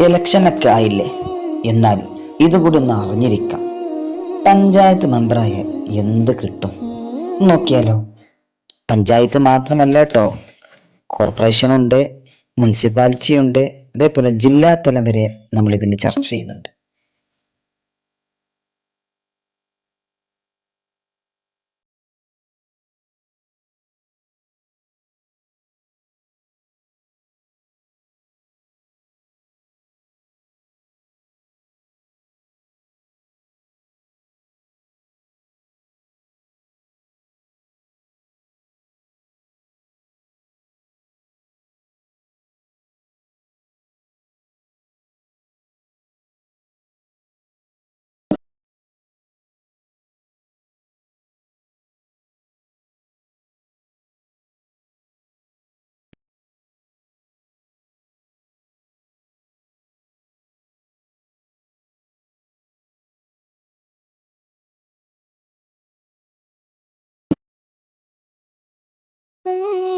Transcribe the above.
ഇലക്ഷനൊക്കെ ആയില്ലേ? എന്നാൽ ഇതുകൂടി ഒന്ന് അറിഞ്ഞിരിക്കാം. പഞ്ചായത്ത് മെമ്പറായ എന്ത് കിട്ടും? നോക്കിയാലോ? പഞ്ചായത്ത് മാത്രമല്ല കേട്ടോ കോർപ്പറേഷൻ ഉണ്ട് മുനിസിപ്പാലിറ്റി ഉണ്ട് അതേപോലെ ജില്ലാ തലം വരെ നമ്മൾ ഇതിന് ചർച്ച ചെയ്യുന്നുണ്ട്. Oh.